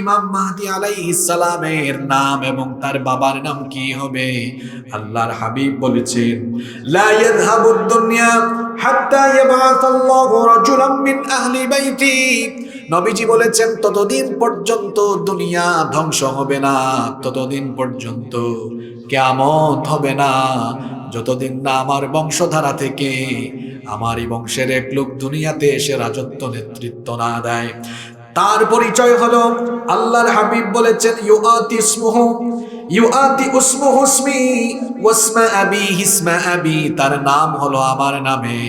ইমাম মাহদি নাম এবং তার বাবার নাম কি হবে? আল্লাহর হাবিব বলেছেন, লা ইয়াযহাবুদ দুনিয়া হাত্তা ইয়াবআসাল্লাহু রাজুলাম মিন আহলি বাইতি। নবীজি বলেছেন, ততদিন পর্যন্ত দুনিয়া ধ্বংস হবে না, ততদিন পর্যন্ত কেয়ামত হবে না। যতদিন না আমার বংশধারা থেকে আমারই বংশের এক লোক দুনিয়াতে এসে রাজত্ব নেতৃত্ব না দেয় তার পরিচয় হলো আল্লাহর হাবিব বলেছেন, ইউআতি ইসমুহু, ইউআতি উসমুহু ইসমি, ওয়াসমা আবি, হিসমা আবি। তার নাম হলো আমার নামে।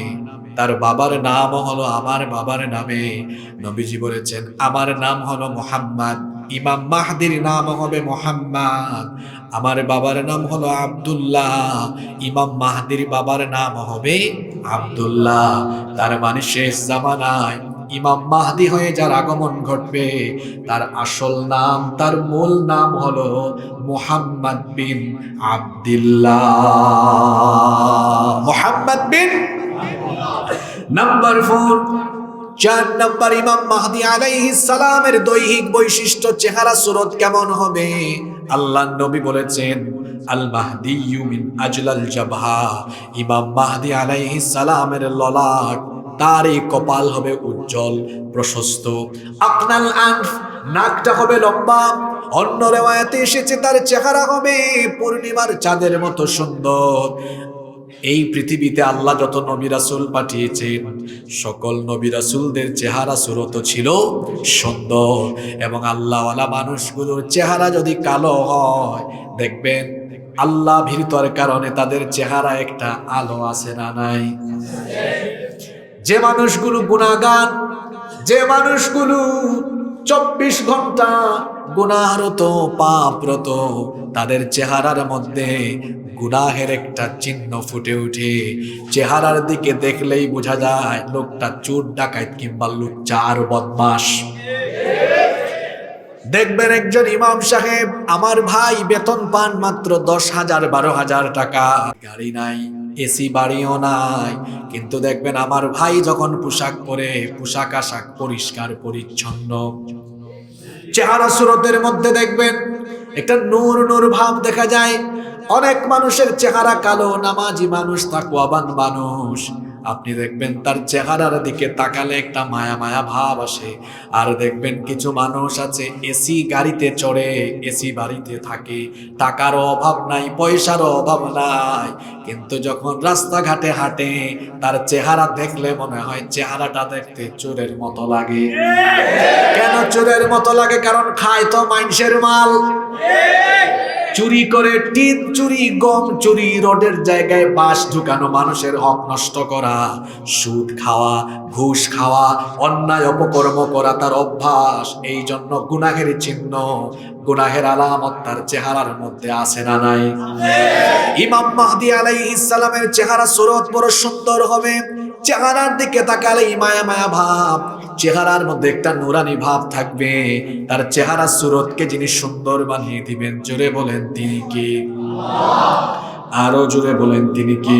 তার বাবার নাম হলো আমার বাবার নামে। নবীজি বলেছেন, আমার নাম হলো মোহাম্মদ, ইমাম মাহদির নাম হবে মোহাম্মদ। আমার বাবার নাম হলো আব্দুল্লাহ, ইমাম মাহদির বাবার নাম হবে আব্দুল্লাহ। তার মানে শেষ জামানায় ইমাম মাহদি হয়ে যার আগমন ঘটবে, তার আসল নাম, তার মূল নাম হলো Mohammad bin Abdullah. Mohammad bin number four. চার নাম্বার ইমাম মাহদি আলাইহিস সালামের দৈহিক বৈশিষ্ট্য চেহারা সুরত কেমন হবে? আল্লাহ নবী বলেছেন, আল মাহদি মিন আজলাল জাবহা। ইমাম মাহদি আলাইহিস সালামের ললাট তার এই কপাল হবে উজ্জ্বল, প্রশস্ত। আকনাল আনফ, নাকটা হবে লম্বা। অন্য রেওয়ায়াতে এসেছে, তার চেহারা হবে পূর্ণিমার চাঁদের মতো সুন্দর। এই পৃথিবীতে আল্লাহ যত নবী রাসূল পাঠিয়েছেন, সকল নবী রাসূলদের চেহারা সুরত ছিল সুন্দর। এবং আল্লাহওয়ালা মানুষগুলোর চেহারা যদি কালো হয়, দেখবেন আল্লাহ ভীরতর কারণে তাদের চেহারা একটা আলো আছে না নাই? যে মানুষগুলো গুণাগান যে মানুষগুলো চব্বিশ ঘণ্টা গুণাহরত পাপরত, তাদের চেহারার মধ্যে গুনাহের একটা চিহ্ন ফুটে উঠে চেহারার দিকে দেখলেই বোঝা যায়, লোকটা চোর ডাকায় কিংবা লোক চার বদমাস দেখবেন একজন ইমাম সাহেব, আমার ভাই বেতন পান মাত্র দশ হাজার, বারো হাজার টাকা। গাড়ি নাই, এসি বাড়িও নাই। কিন্তু দেখবেন আমার ভাই যখন পোশাক পরে, পোশাক আশাক পরিষ্কার, পরিচ্ছন্ন। চেহারা সুরতের মধ্যে দেখবেন একটা নূর নূর ভাব দেখা যায়। অনেক মানুষের চেহারা কালো, নামাজি মানুষ, তাকুয়াবান মানুষ। আপনি দেখবেন তার চেহারার দিকে তাকালে একটা মায়া মায়া ভাব আসে। আর দেখবেন কিছু মানুষ আছে, এসি গাড়িতে চড়ে, এসি বাড়িতে থাকে। টাকারও অভাব নাই পয়সারও অভাব নাই। কিন্তু যখন রাস্তাঘাটে হাঁটে, তার চেহারা দেখলে মনে হয় চেহারাটা দেখতে চোরের মতো লাগে। কেন চোরের মতো লাগে? কারণ খায় তো মানুষের মাল। চুরি করে টিন চুরি, গম চুরি, রোডের জায়গায় বাস ঢুকানো, মানুষের হক নষ্ট করা, সুদ খাওয়া, ঘুষ খাওয়া, অন্যায় অপকর্ম করা তার অভ্যাস। এই জন্য গুনাহের চিহ্ন, গুনাহের আলামত তার চেহারার মধ্যে আছে না নাই? ইমাম মাহদি আলাইহিস সালামের চেহারা সুরত বড় সুন্দর হবে। চেহারার দিকে তাকালে মায়া মায়া ভাব, চেহারার মধ্যে একটা নুরানি ভাব থাকবে। তার চেহারা সুরতকে যিনি সুন্দর বানিয়ে দিবেন, জোরে বলেন তিনি কি? আরও জোরে বলেন তিনি কি?